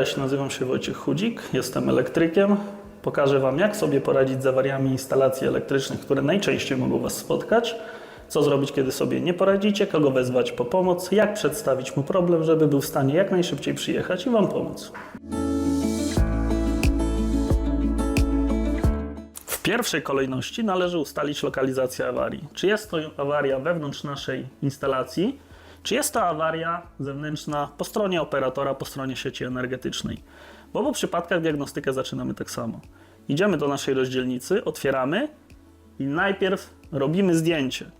Cześć, nazywam się Wojciech Chudzik, jestem elektrykiem. Pokażę Wam, jak sobie poradzić z awariami instalacji elektrycznych, które najczęściej mogą Was spotkać. Co zrobić, kiedy sobie nie poradzicie, kogo wezwać po pomoc, jak przedstawić mu problem, żeby był w stanie jak najszybciej przyjechać i Wam pomóc. W pierwszej kolejności należy ustalić lokalizację awarii. Czy jest to awaria wewnątrz naszej instalacji, czy jest to awaria zewnętrzna po stronie operatora, po stronie sieci energetycznej. W obu przypadkach diagnostykę zaczynamy tak samo. Idziemy do naszej rozdzielnicy, otwieramy i najpierw robimy zdjęcie.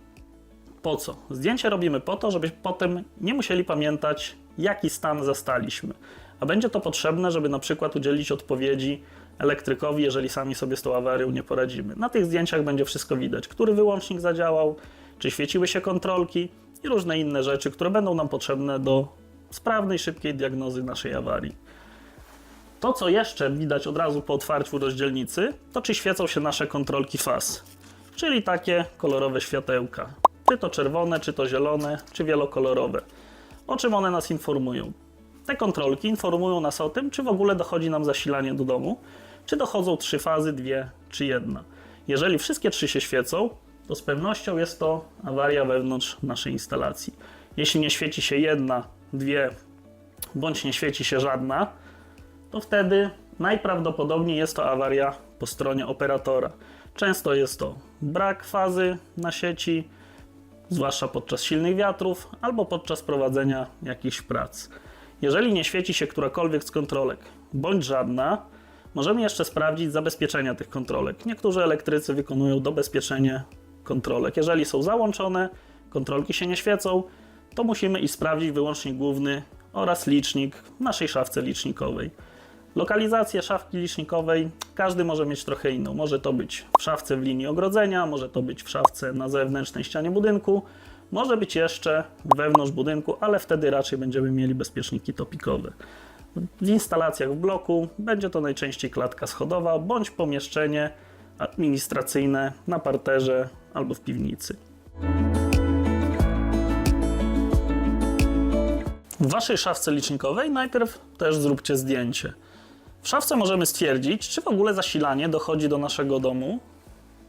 Po co? Zdjęcie robimy po to, żeby potem nie musieli pamiętać, jaki stan zastaliśmy. A będzie to potrzebne, żeby na przykład udzielić odpowiedzi elektrykowi, jeżeli sami sobie z tą awarią nie poradzimy. Na tych zdjęciach będzie wszystko widać, który wyłącznik zadziałał, czy świeciły się kontrolki i różne inne rzeczy, które będą nam potrzebne do sprawnej, szybkiej diagnozy naszej awarii. To, co jeszcze widać od razu po otwarciu rozdzielnicy, to czy świecą się nasze kontrolki faz, czyli takie kolorowe światełka. Czy to czerwone, czy to zielone, czy wielokolorowe. O czym one nas informują? Te kontrolki informują nas o tym, czy w ogóle dochodzi nam zasilanie do domu, czy dochodzą trzy fazy, dwie czy jedna. Jeżeli wszystkie trzy się świecą, to z pewnością jest to awaria wewnątrz naszej instalacji. Jeśli nie świeci się jedna, dwie, bądź nie świeci się żadna, to wtedy najprawdopodobniej jest to awaria po stronie operatora. Często jest to brak fazy na sieci, zwłaszcza podczas silnych wiatrów albo podczas prowadzenia jakichś prac. Jeżeli nie świeci się którakolwiek z kontrolek, bądź żadna, możemy jeszcze sprawdzić zabezpieczenia tych kontrolek. Niektórzy elektrycy wykonują dobezpieczenie kontrolek. Jeżeli są załączone, kontrolki się nie świecą, to musimy i sprawdzić wyłącznik główny oraz licznik w naszej szafce licznikowej. Lokalizację szafki licznikowej każdy może mieć trochę inną. Może to być w szafce w linii ogrodzenia, może to być w szafce na zewnętrznej ścianie budynku, może być jeszcze wewnątrz budynku, ale wtedy raczej będziemy mieli bezpieczniki topikowe. W instalacjach w bloku będzie to najczęściej klatka schodowa bądź pomieszczenie administracyjne na parterze albo w piwnicy. W waszej szafce licznikowej najpierw też zróbcie zdjęcie. W szafce możemy stwierdzić, czy w ogóle zasilanie dochodzi do naszego domu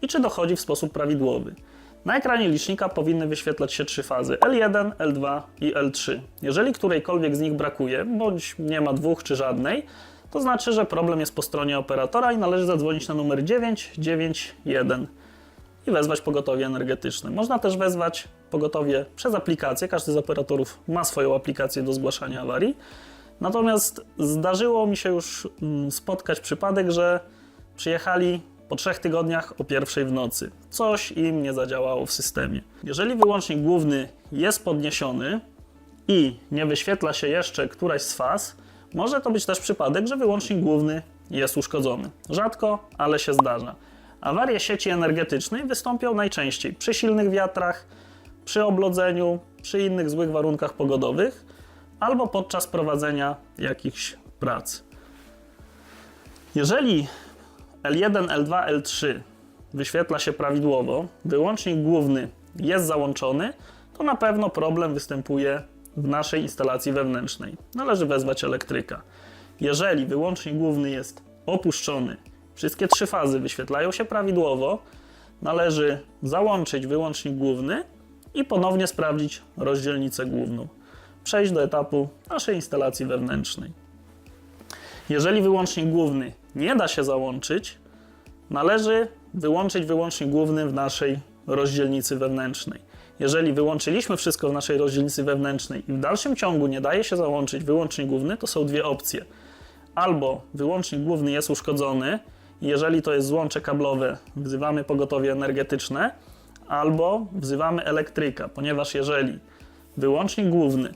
i czy dochodzi w sposób prawidłowy. Na ekranie licznika powinny wyświetlać się trzy fazy L1, L2 i L3. Jeżeli którejkolwiek z nich brakuje, bądź nie ma dwóch czy żadnej, to znaczy, że problem jest po stronie operatora i należy zadzwonić na numer 991 i wezwać pogotowie energetyczne. Można też wezwać pogotowie przez aplikację. Każdy z operatorów ma swoją aplikację do zgłaszania awarii. Natomiast zdarzyło mi się już mm, spotkać przypadek, że przyjechali po trzech tygodniach o pierwszej w nocy. Coś im nie zadziałało w systemie. Jeżeli wyłącznik główny jest podniesiony i nie wyświetla się jeszcze któraś z faz, może to być też przypadek, że wyłącznik główny jest uszkodzony. Rzadko, ale się zdarza. Awarie sieci energetycznej wystąpią najczęściej przy silnych wiatrach, przy oblodzeniu, przy innych złych warunkach pogodowych albo podczas prowadzenia jakichś prac. Jeżeli L1, L2, L3 wyświetla się prawidłowo, wyłącznik główny jest załączony, to na pewno problem występuje w naszej instalacji wewnętrznej. Należy wezwać elektryka. Jeżeli wyłącznik główny jest opuszczony, wszystkie trzy fazy wyświetlają się prawidłowo, należy załączyć wyłącznik główny i ponownie sprawdzić rozdzielnicę główną. Przejść do etapu naszej instalacji wewnętrznej. Jeżeli wyłącznik główny nie da się załączyć, należy wyłączyć wyłącznik główny w naszej rozdzielnicy wewnętrznej. Jeżeli wyłączyliśmy wszystko w naszej rozdzielnicy wewnętrznej i w dalszym ciągu nie daje się załączyć wyłącznik główny, to są dwie opcje. Albo wyłącznik główny jest uszkodzony, jeżeli to jest złącze kablowe, wzywamy pogotowie energetyczne, albo wzywamy elektryka, ponieważ jeżeli wyłącznik główny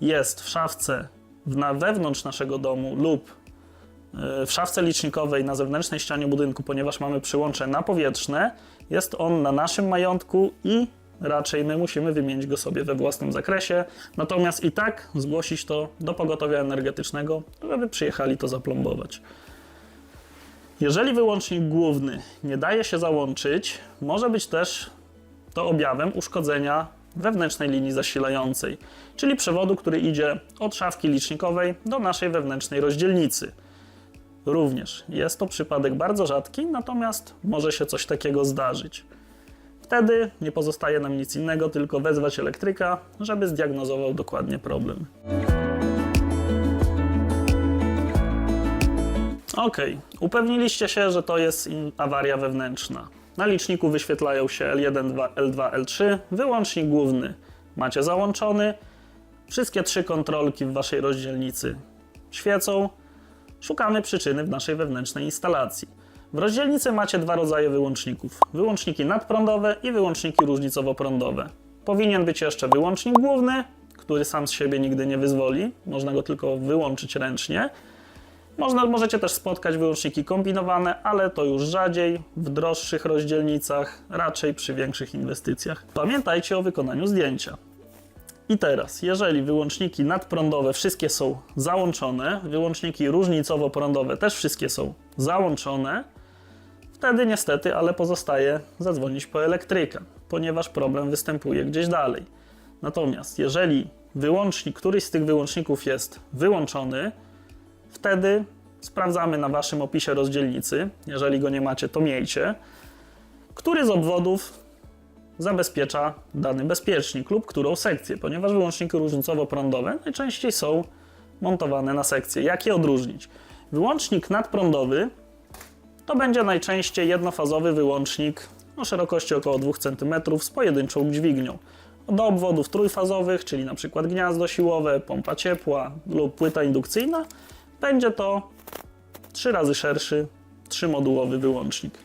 jest w szafce na wewnątrz naszego domu lub e, w szafce licznikowej na zewnętrznej ścianie budynku, ponieważ mamy przyłącze napowietrzne, jest on na naszym majątku i raczej my musimy wymienić go sobie we własnym zakresie. Natomiast i tak zgłosić to do pogotowia energetycznego, żeby przyjechali to zaplombować. Jeżeli wyłącznik główny nie daje się załączyć, może być też to objawem uszkodzenia wewnętrznej linii zasilającej, czyli przewodu, który idzie od szafki licznikowej do naszej wewnętrznej rozdzielnicy. Również jest to przypadek bardzo rzadki, natomiast może się coś takiego zdarzyć. Wtedy nie pozostaje nam nic innego, tylko wezwać elektryka, żeby zdiagnozował dokładnie problem. Ok, upewniliście się, że to jest awaria wewnętrzna. Na liczniku wyświetlają się L1, 2, L2, L3, wyłącznik główny macie załączony, wszystkie trzy kontrolki w waszej rozdzielnicy świecą. Szukamy przyczyny w naszej wewnętrznej instalacji. W rozdzielnicy macie dwa rodzaje wyłączników: wyłączniki nadprądowe i wyłączniki różnicowo-prądowe. Powinien być jeszcze wyłącznik główny, który sam z siebie nigdy nie wyzwoli, można go tylko wyłączyć ręcznie. Można, możecie też spotkać wyłączniki kombinowane, ale to już rzadziej, w droższych rozdzielnicach, raczej przy większych inwestycjach. Pamiętajcie o wykonaniu zdjęcia. I teraz, jeżeli wyłączniki nadprądowe wszystkie są załączone, wyłączniki różnicowo-prądowe też wszystkie są załączone, wtedy niestety, ale pozostaje zadzwonić po elektryka, ponieważ problem występuje gdzieś dalej. Natomiast jeżeli wyłącznik, któryś z tych wyłączników jest wyłączony, wtedy sprawdzamy na waszym opisie rozdzielnicy, jeżeli go nie macie, to miejcie, który z obwodów zabezpiecza dany bezpiecznik lub którą sekcję, ponieważ wyłączniki różnicowo-prądowe najczęściej są montowane na sekcję. Jak je odróżnić? Wyłącznik nadprądowy to będzie najczęściej jednofazowy wyłącznik o szerokości około 2 cm z pojedynczą dźwignią. Do obwodów trójfazowych, czyli np. gniazdo siłowe, pompa ciepła lub płyta indukcyjna, będzie to trzy razy szerszy, trzymodułowy wyłącznik.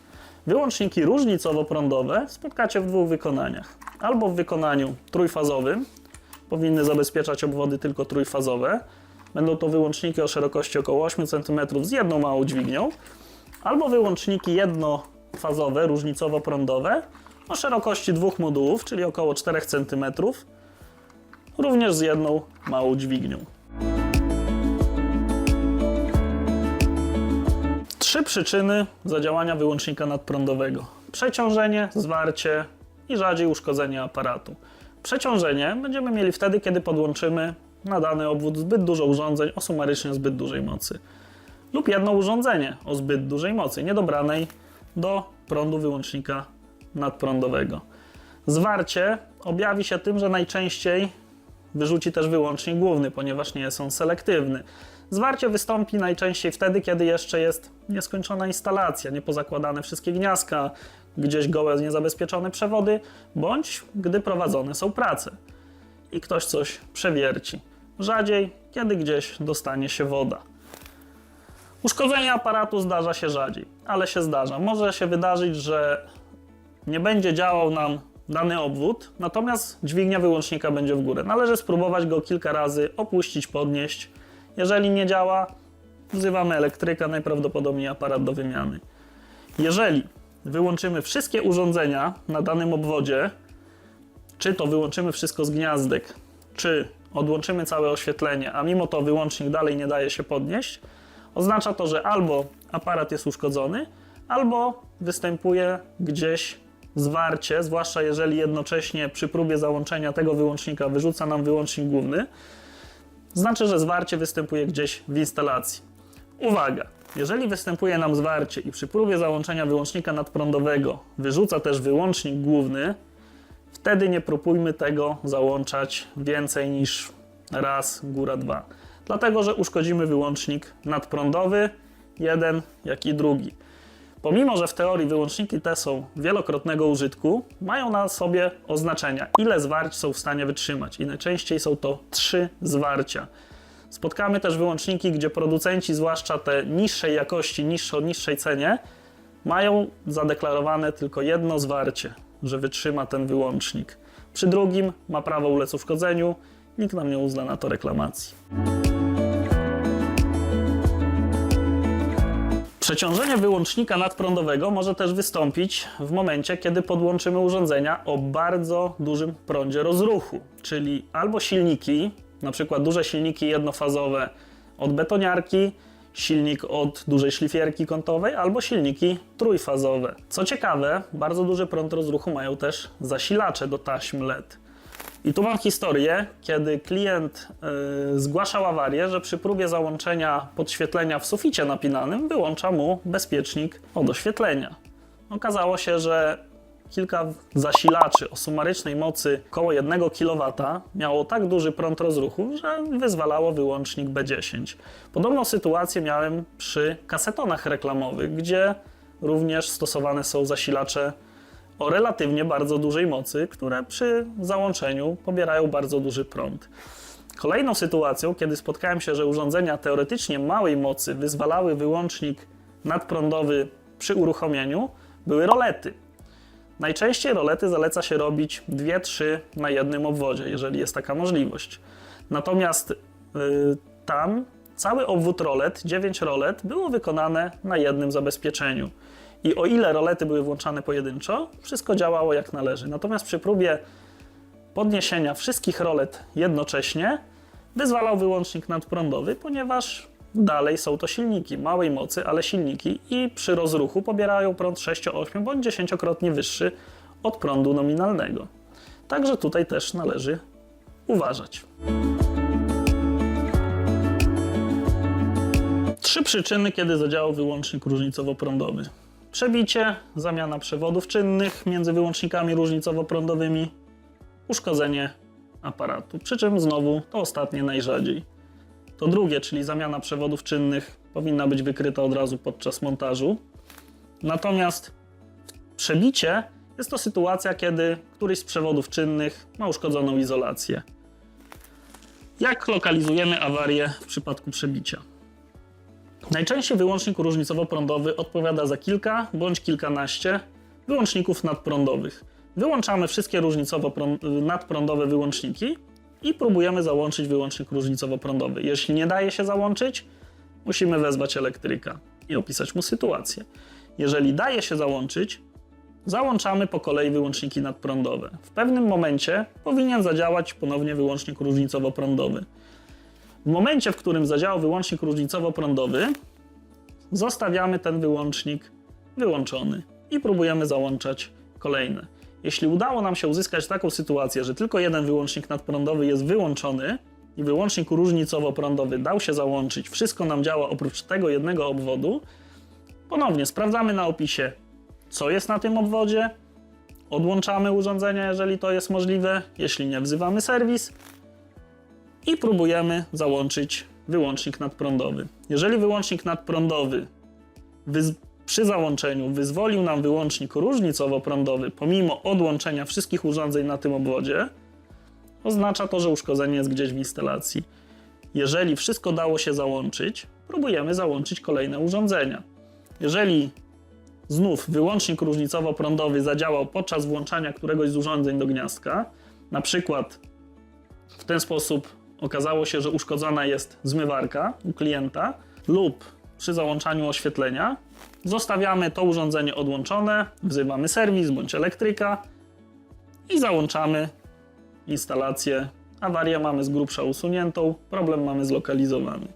Wyłączniki różnicowo-prądowe spotkacie w dwóch wykonaniach. Albo w wykonaniu trójfazowym, powinny zabezpieczać obwody tylko trójfazowe. Będą to wyłączniki o szerokości około 8 cm z jedną małą dźwignią, albo wyłączniki jednofazowe, różnicowo-prądowe o szerokości dwóch modułów, czyli około 4 cm, również z jedną małą dźwignią. Trzy przyczyny zadziałania wyłącznika nadprądowego: przeciążenie, zwarcie i rzadziej uszkodzenie aparatu. Przeciążenie będziemy mieli wtedy, kiedy podłączymy na dany obwód zbyt dużo urządzeń o sumarycznie zbyt dużej mocy, lub jedno urządzenie o zbyt dużej mocy, niedobranej do prądu wyłącznika nadprądowego. Zwarcie objawi się tym, że najczęściej wyrzuci też wyłącznik główny, ponieważ nie jest on selektywny. Zwarcie wystąpi najczęściej wtedy, kiedy jeszcze jest nieskończona instalacja, niepozakładane wszystkie gniazdka, gdzieś gołe, niezabezpieczone przewody, bądź gdy prowadzone są prace i ktoś coś przewierci. Rzadziej, kiedy gdzieś dostanie się woda. Uszkodzenie aparatu zdarza się rzadziej, ale się zdarza. Może się wydarzyć, że nie będzie działał nam dany obwód, natomiast dźwignia wyłącznika będzie w górę. Należy spróbować go kilka razy opuścić, podnieść. Jeżeli nie działa, wzywamy elektryka, najprawdopodobniej aparat do wymiany. Jeżeli wyłączymy wszystkie urządzenia na danym obwodzie, czy to wyłączymy wszystko z gniazdek, czy odłączymy całe oświetlenie, a mimo to wyłącznik dalej nie daje się podnieść, oznacza to, że albo aparat jest uszkodzony, albo występuje gdzieś zwarcie, zwłaszcza jeżeli jednocześnie przy próbie załączenia tego wyłącznika wyrzuca nam wyłącznik główny, znaczy, że zwarcie występuje gdzieś w instalacji. Uwaga! Jeżeli występuje nam zwarcie i przy próbie załączenia wyłącznika nadprądowego wyrzuca też wyłącznik główny, wtedy nie próbujmy tego załączać więcej niż raz, góra dwa. Dlatego, że uszkodzimy wyłącznik nadprądowy, jeden jak i drugi. Pomimo, że w teorii wyłączniki te są wielokrotnego użytku, mają na sobie oznaczenia, ile zwarć są w stanie wytrzymać i najczęściej są to trzy zwarcia. Spotkamy też wyłączniki, gdzie producenci, zwłaszcza te niższej jakości, niższe o niższej cenie, mają zadeklarowane tylko jedno zwarcie, że wytrzyma ten wyłącznik. Przy drugim ma prawo ulec uszkodzeniu, nikt nam nie uzna na to reklamacji. Przeciążenie wyłącznika nadprądowego może też wystąpić w momencie, kiedy podłączymy urządzenia o bardzo dużym prądzie rozruchu, czyli albo silniki, na przykład duże silniki jednofazowe od betoniarki, silnik od dużej szlifierki kątowej, albo silniki trójfazowe. Co ciekawe, bardzo duży prąd rozruchu mają też zasilacze do taśm LED. I tu mam historię, kiedy klient y, zgłaszał awarię, że przy próbie załączenia podświetlenia w suficie napinanym wyłącza mu bezpiecznik od oświetlenia. Okazało się, że kilka zasilaczy o sumarycznej mocy około 1 kW miało tak duży prąd rozruchu, że wyzwalało wyłącznik B10. Podobną sytuację miałem przy kasetonach reklamowych, gdzie również stosowane są zasilacze o relatywnie bardzo dużej mocy, które przy załączeniu pobierają bardzo duży prąd. Kolejną sytuacją, kiedy spotkałem się, że urządzenia teoretycznie małej mocy wyzwalały wyłącznik nadprądowy przy uruchomieniu, były rolety. Najczęściej rolety zaleca się robić 2-3 na jednym obwodzie, jeżeli jest taka możliwość. Natomiast y, tam cały obwód rolet, 9 rolet, było wykonane na jednym zabezpieczeniu. I o ile rolety były włączane pojedynczo, wszystko działało jak należy. Natomiast przy próbie podniesienia wszystkich rolet jednocześnie wyzwalał wyłącznik nadprądowy, ponieważ dalej są to silniki małej mocy, ale silniki i przy rozruchu pobierają prąd 6, 8 bądź 10-krotnie wyższy od prądu nominalnego. Także tutaj też należy uważać. Trzy przyczyny, kiedy zadziałał wyłącznik różnicowo-prądowy. Przebicie, zamiana przewodów czynnych między wyłącznikami różnicowo-prądowymi, uszkodzenie aparatu. Przy czym znowu to ostatnie najrzadziej. To drugie, czyli zamiana przewodów czynnych, powinna być wykryta od razu podczas montażu. Natomiast przebicie jest to sytuacja, kiedy któryś z przewodów czynnych ma uszkodzoną izolację. Jak lokalizujemy awarię w przypadku przebicia? Najczęściej wyłącznik różnicowo-prądowy odpowiada za kilka bądź kilkanaście wyłączników nadprądowych. Wyłączamy wszystkie różnicowo-nadprądowe wyłączniki i próbujemy załączyć wyłącznik różnicowo-prądowy. Jeśli nie daje się załączyć, musimy wezwać elektryka i opisać mu sytuację. Jeżeli daje się załączyć, załączamy po kolei wyłączniki nadprądowe. W pewnym momencie powinien zadziałać ponownie wyłącznik różnicowo-prądowy. W momencie, w którym zadziałał wyłącznik różnicowo-prądowy, zostawiamy ten wyłącznik wyłączony i próbujemy załączać kolejne. Jeśli udało nam się uzyskać taką sytuację, że tylko jeden wyłącznik nadprądowy jest wyłączony i wyłącznik różnicowo-prądowy dał się załączyć, wszystko nam działa oprócz tego jednego obwodu, ponownie sprawdzamy na opisie, co jest na tym obwodzie, odłączamy urządzenia, jeżeli to jest możliwe, jeśli nie, wzywamy serwis i próbujemy załączyć wyłącznik nadprądowy. Jeżeli wyłącznik nadprądowy przy załączeniu wyzwolił nam wyłącznik różnicowo-prądowy pomimo odłączenia wszystkich urządzeń na tym obwodzie, oznacza to, że uszkodzenie jest gdzieś w instalacji. Jeżeli wszystko dało się załączyć, próbujemy załączyć kolejne urządzenia. Jeżeli znów wyłącznik różnicowo-prądowy zadziałał podczas włączania któregoś z urządzeń do gniazdka, na przykład w ten sposób okazało się, że uszkodzona jest zmywarka u klienta lub przy załączaniu oświetlenia, zostawiamy to urządzenie odłączone, wzywamy serwis bądź elektryka i załączamy instalację. Awarię mamy z grubsza usuniętą, problem mamy zlokalizowany.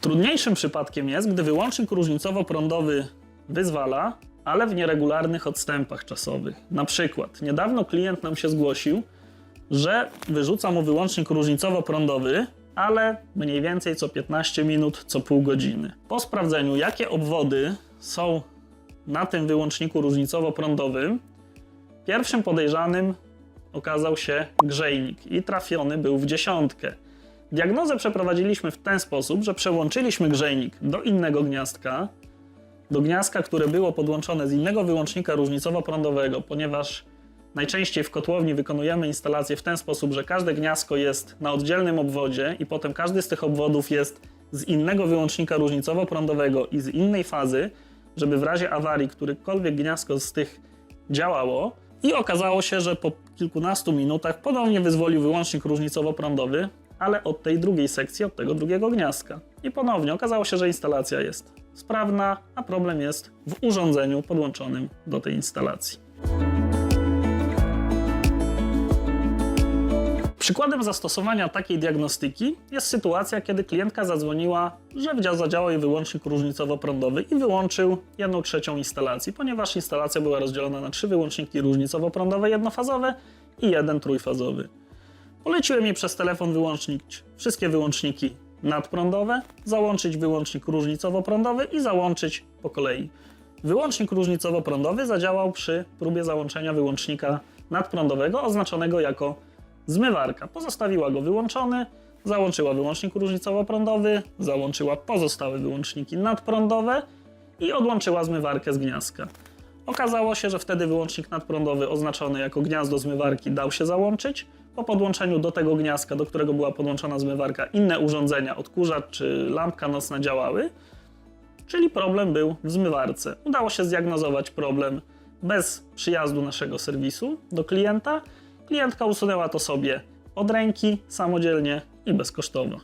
Trudniejszym przypadkiem jest, gdy wyłącznik różnicowo-prądowy wyzwala, ale w nieregularnych odstępach czasowych. Na przykład, niedawno klient nam się zgłosił, że wyrzuca mu wyłącznik różnicowo-prądowy, ale mniej więcej co 15 minut, co pół godziny. Po sprawdzeniu, jakie obwody są na tym wyłączniku różnicowo-prądowym, pierwszym podejrzanym okazał się grzejnik i trafiony był w dziesiątkę. Diagnozę przeprowadziliśmy w ten sposób, że przełączyliśmy grzejnik do innego gniazdka, do gniazdka, które było podłączone z innego wyłącznika różnicowo-prądowego, ponieważ najczęściej w kotłowni wykonujemy instalację w ten sposób, że każde gniazdko jest na oddzielnym obwodzie i potem każdy z tych obwodów jest z innego wyłącznika różnicowo-prądowego i z innej fazy, żeby w razie awarii którykolwiek gniazdko z tych działało. I okazało się, że po kilkunastu minutach ponownie wyzwolił wyłącznik różnicowo-prądowy, ale od tej drugiej sekcji, od tego drugiego gniazdka. I ponownie okazało się, że instalacja jest sprawna, a problem jest w urządzeniu podłączonym do tej instalacji. Przykładem zastosowania takiej diagnostyki jest sytuacja, kiedy klientka zadzwoniła, że zadziałał jej wyłącznik różnicowo-prądowy i wyłączył 1 trzecią instalacji, ponieważ instalacja była rozdzielona na trzy wyłączniki różnicowo-prądowe jednofazowe i jeden trójfazowy. Poleciłem jej przez telefon wyłączyć wszystkie wyłączniki nadprądowe, załączyć wyłącznik różnicowo-prądowy i załączyć po kolei. Wyłącznik różnicowo-prądowy zadziałał przy próbie załączenia wyłącznika nadprądowego oznaczonego jako zmywarka. Pozostawiła go wyłączony, załączyła wyłącznik różnicowo-prądowy, załączyła pozostałe wyłączniki nadprądowe i odłączyła zmywarkę z gniazdka. Okazało się, że wtedy wyłącznik nadprądowy oznaczony jako gniazdo zmywarki dał się załączyć. Po podłączeniu do tego gniazdka, do którego była podłączona zmywarka, inne urządzenia, odkurzacz czy lampka nocna działały, czyli problem był w zmywarce. Udało się zdiagnozować problem bez przyjazdu naszego serwisu do klienta. Klientka usunęła to sobie od ręki, samodzielnie i bezkosztowo.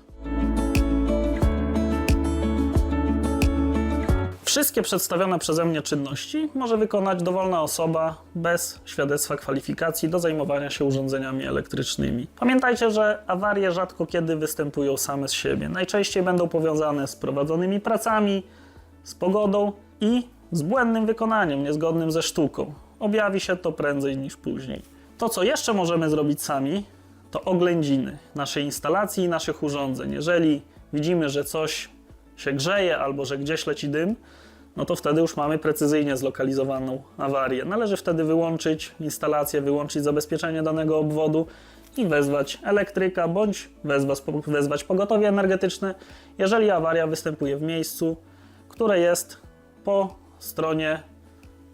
Wszystkie przedstawione przeze mnie czynności może wykonać dowolna osoba bez świadectwa kwalifikacji do zajmowania się urządzeniami elektrycznymi. Pamiętajcie, że awarie rzadko kiedy występują same z siebie. Najczęściej będą powiązane z prowadzonymi pracami, z pogodą i z błędnym wykonaniem, niezgodnym ze sztuką. Objawi się to prędzej niż później. To, co jeszcze możemy zrobić sami, to oględziny naszej instalacji i naszych urządzeń. Jeżeli widzimy, że coś się grzeje albo że gdzieś leci dym, no to wtedy już mamy precyzyjnie zlokalizowaną awarię. Należy wtedy wyłączyć instalację, wyłączyć zabezpieczenie danego obwodu i wezwać elektryka bądź wezwać, pogotowie energetyczne, jeżeli awaria występuje w miejscu, które jest po stronie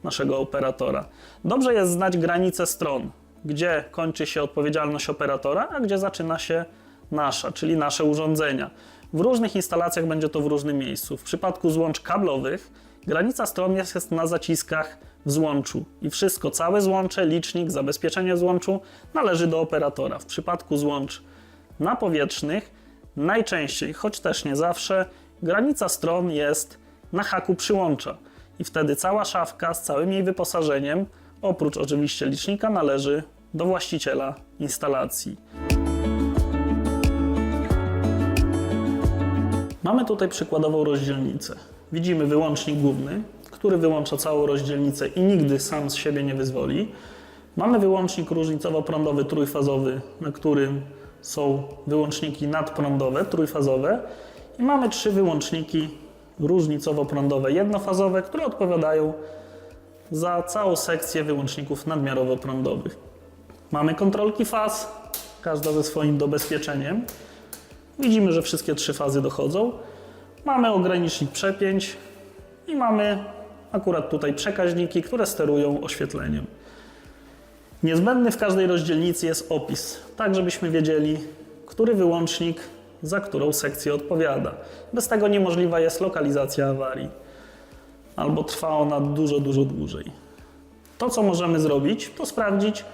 naszego operatora. Dobrze jest znać granice stron, gdzie kończy się odpowiedzialność operatora, a gdzie zaczyna się nasza, czyli nasze urządzenia. W różnych instalacjach będzie to w różnym miejscu. W przypadku złącz kablowych granica stron jest na zaciskach w złączu i wszystko, całe złącze, licznik, zabezpieczenie złączu należy do operatora. W przypadku złącz napowietrznych najczęściej, choć też nie zawsze, granica stron jest na haku przyłącza i wtedy cała szafka z całym jej wyposażeniem, oprócz oczywiście licznika, należy do właściciela instalacji. Mamy tutaj przykładową rozdzielnicę. Widzimy wyłącznik główny, który wyłącza całą rozdzielnicę i nigdy sam z siebie nie wyzwoli. Mamy wyłącznik różnicowo-prądowy trójfazowy, na którym są wyłączniki nadprądowe, trójfazowe i mamy trzy wyłączniki różnicowo-prądowe jednofazowe, które odpowiadają za całą sekcję wyłączników nadmiarowo-prądowych. Mamy kontrolki faz, każda ze swoim dobezpieczeniem. Widzimy, że wszystkie trzy fazy dochodzą. Mamy ogranicznik przepięć i mamy akurat tutaj przekaźniki, które sterują oświetleniem. Niezbędny w każdej rozdzielnicy jest opis, tak żebyśmy wiedzieli, który wyłącznik za którą sekcję odpowiada. Bez tego niemożliwa jest lokalizacja awarii, albo trwa ona dużo, dużo dłużej. To, co możemy zrobić, to sprawdzić,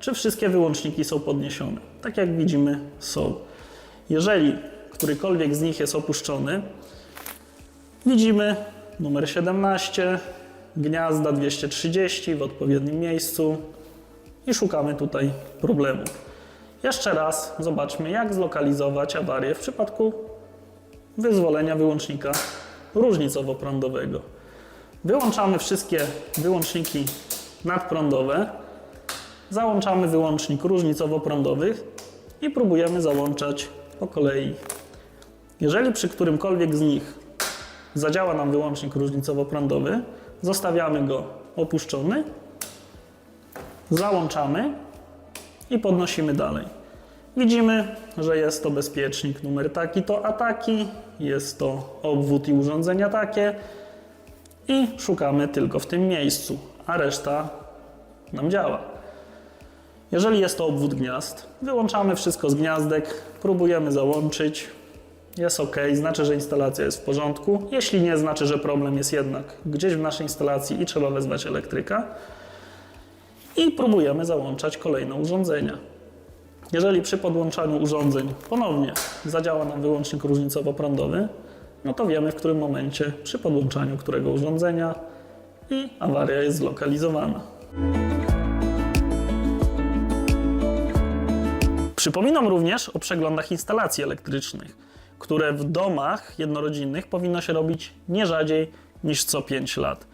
czy wszystkie wyłączniki są podniesione. Tak jak widzimy, są. Jeżeli którykolwiek z nich jest opuszczony, widzimy numer 17, gniazda 230 w odpowiednim miejscu i szukamy tutaj problemu. Jeszcze raz zobaczmy, jak zlokalizować awarię w przypadku wyzwolenia wyłącznika różnicowo-prądowego. Wyłączamy wszystkie wyłączniki nadprądowe, załączamy wyłącznik różnicowo-prądowy i próbujemy załączać po kolei. Jeżeli przy którymkolwiek z nich zadziała nam wyłącznik różnicowo-prądowy, zostawiamy go opuszczony, załączamy i podnosimy dalej. Widzimy, że jest to bezpiecznik numer taki to ataki, jest to obwód i urządzenia takie i szukamy tylko w tym miejscu, a reszta nam działa. Jeżeli jest to obwód gniazd, wyłączamy wszystko z gniazdek, próbujemy załączyć. Jest ok, znaczy, że instalacja jest w porządku. Jeśli nie, znaczy, że problem jest jednak gdzieś w naszej instalacji i trzeba wezwać elektryka. I próbujemy załączać kolejne urządzenia. Jeżeli przy podłączaniu urządzeń ponownie zadziała nam wyłącznik różnicowo-prądowy, no to wiemy w którym momencie przy podłączaniu którego urządzenia i awaria jest zlokalizowana. Przypominam również o przeglądach instalacji elektrycznych, które w domach jednorodzinnych powinno się robić nie rzadziej niż co 5 lat.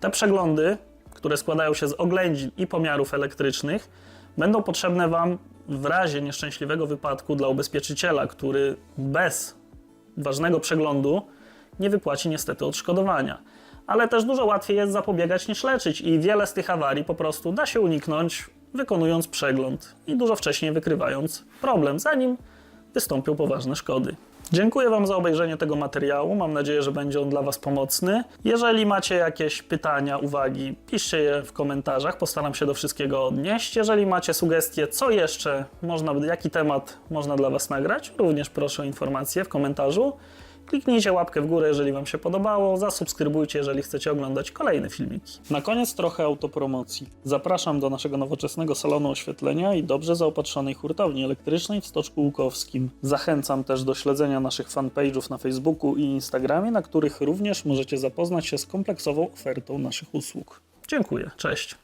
Te przeglądy, które składają się z oględzin i pomiarów elektrycznych, będą potrzebne Wam w razie nieszczęśliwego wypadku dla ubezpieczyciela, który bez ważnego przeglądu nie wypłaci niestety odszkodowania. Ale też dużo łatwiej jest zapobiegać niż leczyć i wiele z tych awarii po prostu da się uniknąć wykonując przegląd i dużo wcześniej wykrywając problem, zanim wystąpią poważne szkody. Dziękuję Wam za obejrzenie tego materiału. Mam nadzieję, że będzie on dla Was pomocny. Jeżeli macie jakieś pytania, uwagi, piszcie je w komentarzach. Postaram się do wszystkiego odnieść. Jeżeli macie sugestie, co jeszcze można, jaki temat można dla Was nagrać, również proszę o informacje w komentarzu. Kliknijcie łapkę w górę, jeżeli Wam się podobało, zasubskrybujcie, jeżeli chcecie oglądać kolejne filmiki. Na koniec trochę autopromocji. Zapraszam do naszego nowoczesnego salonu oświetlenia i dobrze zaopatrzonej hurtowni elektrycznej w Stoczku Łukowskim. Zachęcam też do śledzenia naszych fanpage'ów na Facebooku i Instagramie, na których również możecie zapoznać się z kompleksową ofertą naszych usług. Dziękuję, cześć.